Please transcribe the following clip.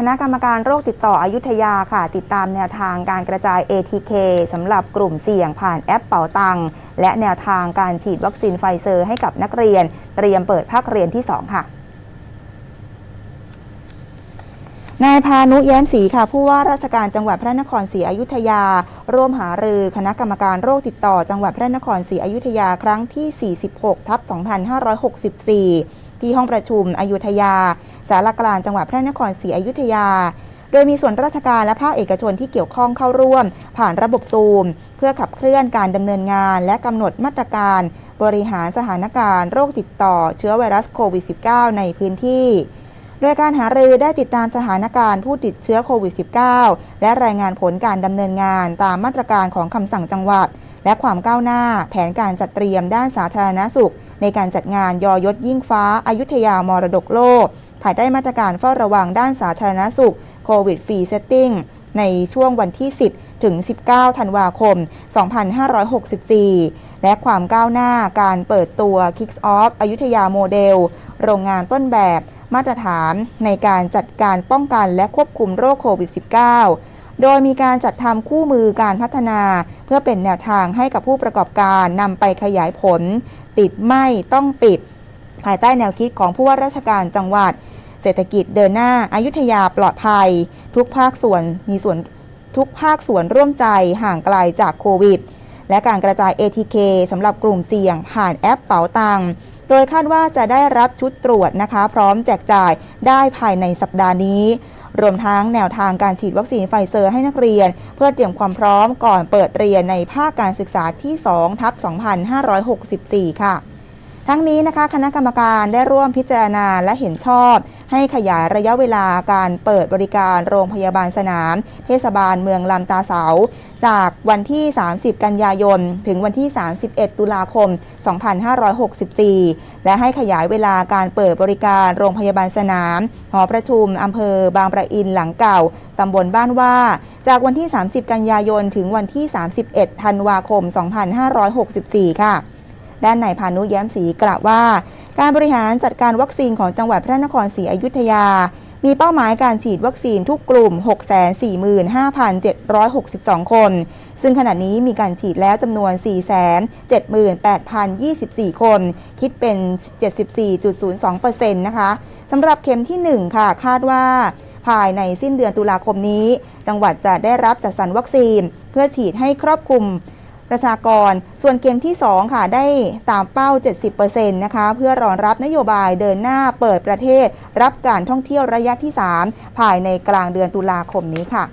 คณะกรรมการโรคติดต่ออายุทยาค่ะ ติดตามแนวทางการกระจาย ATK สำหรับกลุ่มเสี่ยงผ่านแอปเป๋าตังและแนวทางการฉีดวัคซีนไฟเซอร์ให้กับนักเรียน เตรียมเปิดภาคเรียนที่ 2 ค่ะนายพานุแย้มศรีค่ะผู้ว่าราชการจังหวัดพระนครศรีอยุธยา ร่วมหารือคณะกรรมการโรคติดต่อจังหวัดพระนครศรีอยุธยาครั้งที่ 46 ทับ 2564 ที่ห้องประชุมอยุธยา สารกลางจังหวัดพระนครศรีอยุธยา โดยมีส่วนราชการและภาคเอกชนที่เกี่ยวข้องเข้าร่วม ผ่านระบบซูม เพื่อขับเคลื่อนการดำเนินงาน และกำหนดมาตรการ บริหารสถานการณ์โรคติดต่อเชื้อไวรัสโควิด -19 ในพื้นที่โดยการหารือได้ติดตามสถานการณ์ผู้ติดเชื้อโควิด -19 และรายงานผลการดำเนินงานตามมาตรการของคำสั่งจังหวัด และความก้าวหน้าแผนการจัดเตรียมด้านสาธารณสุข ในการจัดงานยอยศยิ่งฟ้าอายุทยามรดกโลก ภายใต้มาตรการเฝ้าระวังด้านสาธารณสุขโควิดฟรีเซตติ้งในช่วงวันที่ 10 ถึง 19 ธันวาคม 2564 และความก้าวหน้าการเปิดตัว Kicks Off อยุธยาโมเดล โรงงานต้นแบบมาตรฐานในการจัดการป้องกันและควบคุมโรคโควิด -19 โดยมีการจัดทำคู่มือการพัฒนา เพื่อเป็นแนวทางให้กับผู้ประกอบการนำไปขยายผล ติดไม่ต้องปิด ภายใต้แนวคิดของผู้ว่าราชการจังหวัด เศรษฐกิจเดินหน้าอายุทยาปลอดภัย ทุกภาคส่วนมีส่วนทุกภาคส่วนร่วมใจห่างไกลจากโควิด และการกระจาย ATK สำหรับกลุ่มเสี่ยงผ่านแอปเป๋าตังโดยคาดว่าจะได้รับชุดตรวจนะคะ พร้อมแจกจ่ายได้ภายในสัปดาห์นี้ รวมทั้งแนวทางการฉีดวัคซีนไฟเซอร์ให้นักเรียน เพื่อเตรียมความพร้อมก่อนเปิดเรียนในภาคการศึกษาที่2ทับ2564 ค่ะทั้งนี้นะคะคณะกรรมการได้ร่วมพิจารณาและเห็นชอบ ให้ขยายระยะเวลาการเปิดบริการโรงพยาบาลสนาม เทศบาลเมืองลำตาเสา จากวันที่ 30 กันยายน ถึงวันที่ 31 ตุลาคม 2564 และให้ขยายเวลาการเปิดบริการโรงพยาบาลสนาม หอประชุมอำเภอบางประอินหลังเก่า ตำบลบ้านว่า จากวันที่ 30 กันยายน ถึงวันที่ 31 ธันวาคม 2564 ค่ะ ด้านนายพานุแย้มศรีกล่าวว่า การบริหารจัดการวัคซีนของจังหวัดพระนครศรีอยุธยา มีเป้าหมายการฉีดวัคซีนทุกกลุ่ม 645,762 คน ซึ่งขณะนี้มีการฉีดแล้วจำนวน 478,024 คน คิดเป็น 74.02%นะคะสำหรับเข็มที่ 1 ค่ะ คาดว่าภายในสิ้นเดือนตุลาคมนี้ จังหวัดจะได้รับจัดสรรวัคซีน เพื่อฉีดให้ครอบคลุม ประชากร ส่วนเกมที่ 2 ค่ะ ได้ตามเป้า 70%นะคะ เพื่อรองรับนโยบายเดินหน้าเปิดประเทศ รับการท่องเที่ยวระยะที่ 3 ภายในกลางเดือนตุลาคมนี้ค่ะ